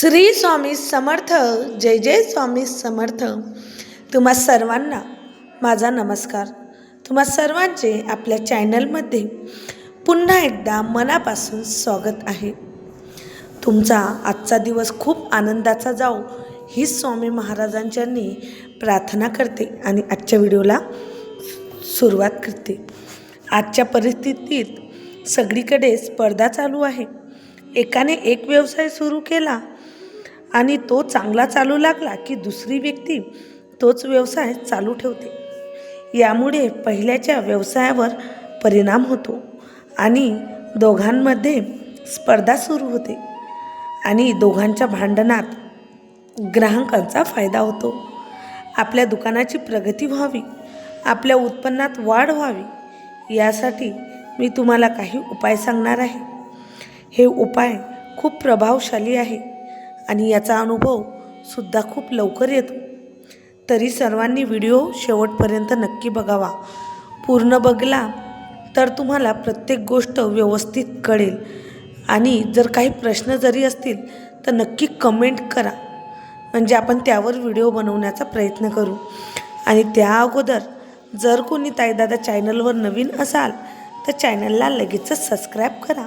श्री स्वामी समर्थ जय जय स्वामी समर्थ. तुम्हा सर्वांना माझा नमस्कार. तुम्हा सर्वांचे आपल्या चॅनलमध्ये पुन्हा एकदा मनापासून स्वागत आहे. तुमचा आजचा दिवस खूप आनंदाचा जाओ ही स्वामी महाराजांच्यांनी प्रार्थना करते आणि आजच्या व्हिडिओला सुरुवात करते. आजच्या परिस्थितीत सगळीकडे स्पर्धा चालू आहे. एकाने एक व्यवसाय सुरू केला आणि तो चांगला चालू लागला की दुसरी व्यक्ती तोच व्यवसाय चालू ठेवते. यामुळे पहिल्याच्या व्यवसायावर परिणाम होतो आणि दोघांमध्ये स्पर्धा सुरू होते आणि दोघांच्या भांडणात ग्राहकांचा फायदा होतो. आपल्या दुकानाची प्रगती व्हावी आपल्या उत्पन्नात वाढ व्हावी यासाठी मी तुम्हाला काही उपाय सांगणार आहे. हे उपाय खूप प्रभावशाली आहे. आणि याचा अनुभव सुद्धा खूप लवकर येतो. तरी सर्वांनी व्हिडिओ शेवटपर्यंत नक्की बघावा. पूर्ण बघला तर तुम्हाला प्रत्येक गोष्ट व्यवस्थित कळेल. आणि जर काही प्रश्न जरी असतील तर नक्की कमेंट करा. म्हणजे आपण त्यावर व्हिडिओ बनवण्याचा प्रयत्न करू. आणि त्या अगोदर जर कोणी ताईदादा चॅनलवर नवीन असाल तर चॅनलला लगेचच सबस्क्राईब करा.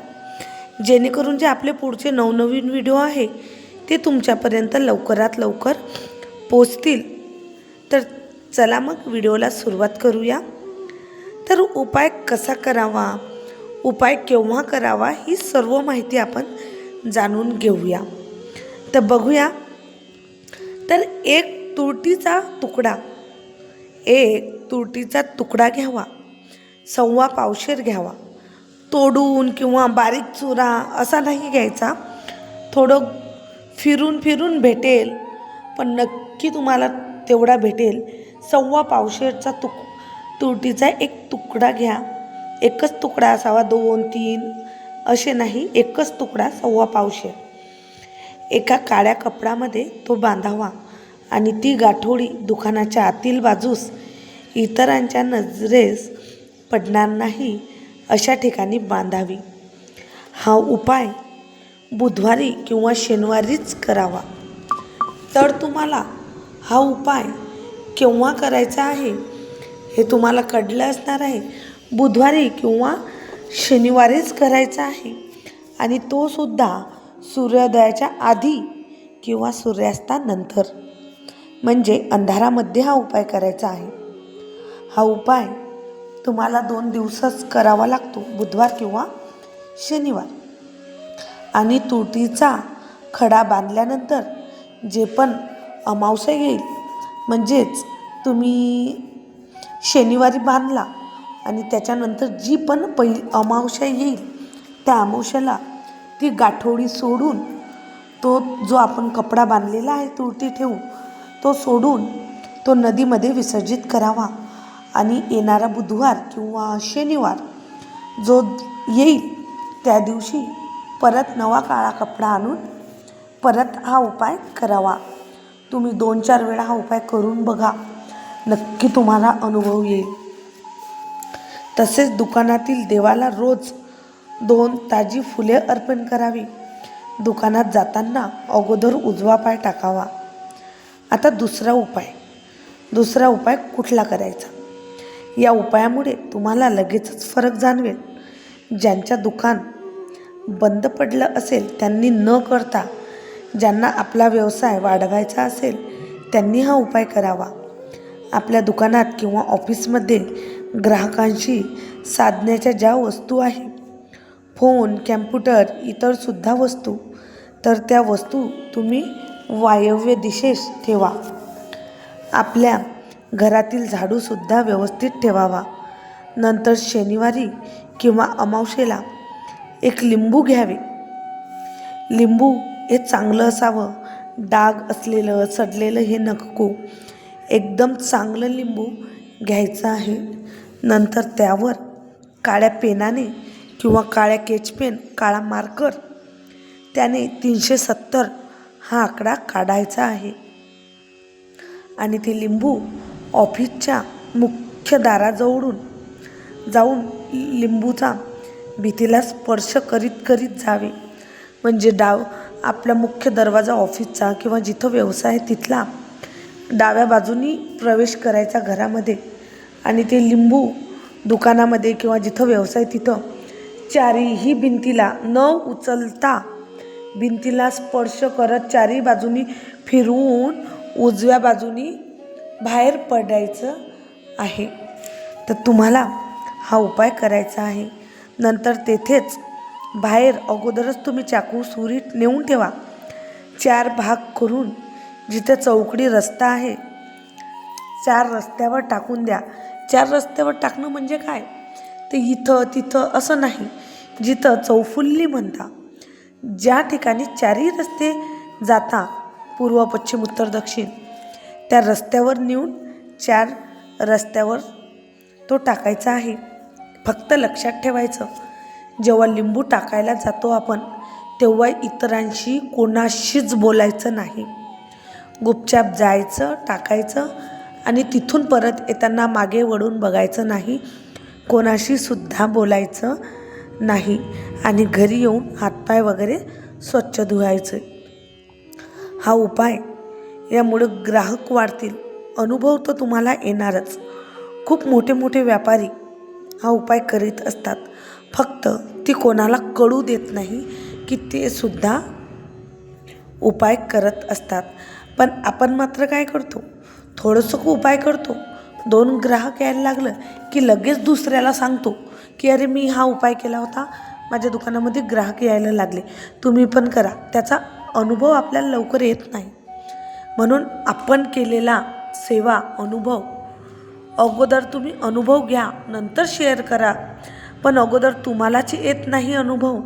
जेणेकरून जे आपले पुढचे नवनवीन व्हिडिओ आहे ते तुमच्यापर्यंत लवकरात लवकर पोचतील. तर चला मग व्हिडिओला सुरुवात करूया. तर उपाय कसा करावा? उपाय केव्हा करावा? ही सर्व माहिती आपण जाणून घेऊया. तर बघूया. तर एक तुरटीचा तुकडा. एक तुरटीचा तुकडा घ्यावा. सव्वा पावशेर घ्यावा. तोडून किंवा बारीक चुरा असा नाही घ्यायचा. थोडं फिरून फिरून भेटेल. पण नक्की तुम्हाला तेवढा भेटेल. सव्वा पावशेरचा तुक तुरटीचा एक तुकडा घ्या. एकच तुकडा असावा दोन तीन असे नाही एकच तुकडा सव्वा पावशेर. एका काळ्या कपडामध्ये तो बांधावा आणि ती गाठोडी दुकानाच्या आतील बाजूस इतरांच्या नजरेस पडणार नाही अशा ठिकाणी बांधावी. हा उपाय बुधवारी किंवा शनिवारीच करावा. तर तुम्हाला हा उपाय केव्हा करायचा आहे हे तुम्हाला कळलं असणार आहे. बुधवारी किंवा शनिवारीच करायचा आहे आणि तो सुद्धा सूर्योदयाच्या आधी किंवा सूर्यास्तानंतर. म्हणजे अंधारामध्ये हा उपाय करायचा आहे. हा उपाय तुम्हाला दोन दिवसच करावा लागतो बुधवार किंवा शनिवार. आणि तुटीचा खडा बांधल्यानंतर जे पण अमावस्या येईल म्हणजेच तुम्ही शनिवारी बांधला आणि त्याच्यानंतर जी पण पहिली अमावस्या येईल त्या अमावस्याला ती गाठोडी सोडून तो जो आपण कपडा बांधलेला आहे तुरटी ठेवून तो सोडून तो नदीमध्ये विसर्जित करावा. आणि येणारा बुधवार किंवा शनिवार जो येईल त्या दिवशी परत नवा काळा कपडा आणून परत हा उपाय करावा. तुम्ही दोन चार वेळा हा उपाय करून बघा. नक्की तुम्हाला अनुभव येईल. तसेच दुकानातील देवाला रोज दोन ताजी फुले अर्पण करावी. दुकानात जाताना अगोदर उजवा पाय टाकावा. आता दुसरा उपाय. दुसरा उपाय कुठला करायचा? या उपायामुळे तुम्हाला लगेचच फरक जाणवेल. ज्यांच्या दुकान बंद पडलं असेल त्यांनी न करता ज्यांना आपला व्यवसाय वाढवायचा असेल त्यांनी हा उपाय करावा. आपल्या दुकानात किंवा ऑफिसमध्ये ग्राहकांशी साधण्याच्या ज्या वस्तू आहे फोन कॅम्प्युटर इतरसुद्धा वस्तू तर त्या वस्तू तुम्ही वायव्य दिशेस ठेवा. आपल्या घरातील झाडूसुद्धा व्यवस्थित ठेवावा. नंतर शनिवारी किंवा अमावशेला एक लिंबू घ्यावे. लिंबू हे चांगलं असावं डाग असलेलं सडलेलं हे नको. एकदम चांगलं लिंबू घ्यायचं आहे. नंतर त्यावर काळ्या पेनाने किंवा काळ्या केचपेन काळा मार्कर त्याने तीनशे सत्तर हा आकडा काढायचा आहे. आणि ते लिंबू ऑफिसच्या मुख्य दाराजवळून जाऊन लिंबूचा भीतीला स्पर्श करीत करीत जावे. म्हणजे डाव आपला मुख्य दरवाजा ऑफिसचा किंवा जिथं व्यवसाय आहे तिथला. डाव्या बाजूनी प्रवेश करायचा घरामध्ये. आणि ते लिंबू दुकानामध्ये किंवा जिथं व्यवसाय तिथं. चारीही भिंतीला न उचलता भिंतीला स्पर्श करत चारी बाजूनी फिरवून उजव्या बाजूनी बाहेर पडायचं आहे. तर तुम्हाला हा उपाय करायचा आहे. नंतर तेथेच बाहेर अगोदरच तुम्ही चाकू सुरी नेऊन ठेवा. चार भाग करून जिथे चौकडी रस्ता आहे चार रस्त्यावर टाकून द्या. चार रस्त्यावर टाकणं म्हणजे काय? ते इथं तिथं असं नाही जिथं चौफुल्ली म्हणता. ज्या ठिकाणी चारही रस्ते जाता पूर्व पश्चिम उत्तर दक्षिण त्या रस्त्यावर नेऊन चार रस्त्यावर तो टाकायचा आहे. फक्त लक्षात ठेवायचं. जेव्हा लिंबू टाकायला जातो आपण तेव्हा इतरांशी कोणाशीच बोलायचं नाही. गुपचाप जायचं टाकायचं आणि तिथून परत येताना मागे वळून बघायचं नाही. कोणाशीसुद्धा बोलायचं नाही आणि घरी येऊन हातपाय वगैरे स्वच्छ धुवायचे. हा उपाय यामुळं ग्राहक वाढतील. अनुभव तर तुम्हाला येणारच. खूप मोठे मोठे व्यापारी हा उपाय करीत असतात. फक्त ती कोणाला कळू देत नाही की ते सुद्धा उपाय करत असतात. पण आपण मात्र काय करतो? थोडंसं उपाय करतो. दोन ग्राहक यायला लागलं की लगेच दुसऱ्याला सांगतो की अरे मी हा उपाय केला होता. माझ्या दुकानामध्ये ग्राहक यायला लागले. तुम्ही पण करा. त्याचा अनुभव आपल्याला लवकर येत नाही. म्हणून आपण केलेला सेवा अनुभव अगोदर तुम्ही अनुभव घ्या नंतर शेअर करा. पण अगोदर तुम्हालाच येत नाही अनुभव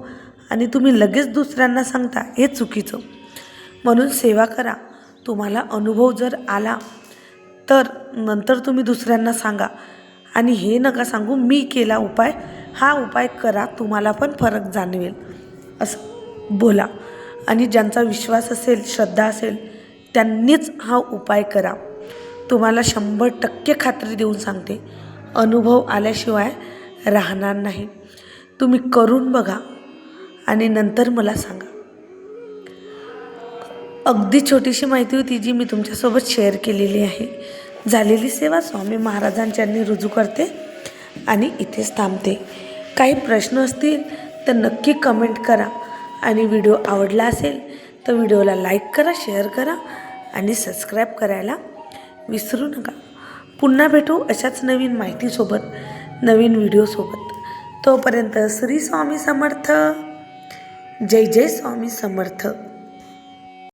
आणि तुम्ही लगेच दुसऱ्यांना सांगता हे चुकीचं. म्हणून सेवा करा. तुम्हाला अनुभव जर आला तर नंतर तुम्ही दुसऱ्यांना सांगा. आणि हे नका सांगू मी केला उपाय हा उपाय करा तुम्हाला पण फरक जाणवेल. असं बोला. आणि ज्यांचा विश्वास असेल श्रद्धा असेल त्यांनीच हा उपाय करा. तुम्हाला शंभर टक्के खात्री देऊन सांगते अनुभव आल्याशिवाय राहणार नाही. तुम्ही करून बघा आणि नंतर मला सांगा. अगदी छोटीशी माहिती होती जी मी तुमच्यासोबत शेअर केलेली आहे. झालेली सेवा स्वामी महाराजांच्यांनी रुजू करते आणि इथेच थांबते. काही प्रश्न असतील तर नक्की कमेंट करा आणि व्हिडिओ आवडला असेल तर व्हिडिओला लाईक करा शेअर करा आणि सबस्क्राईब करायला विसरू नका. पुन्हा भेटू अशाच नवीन माहितीसोबत नवीन व्हिडिओसोबत. तोपर्यंत श्री स्वामी समर्थ. जय जय स्वामी समर्थ.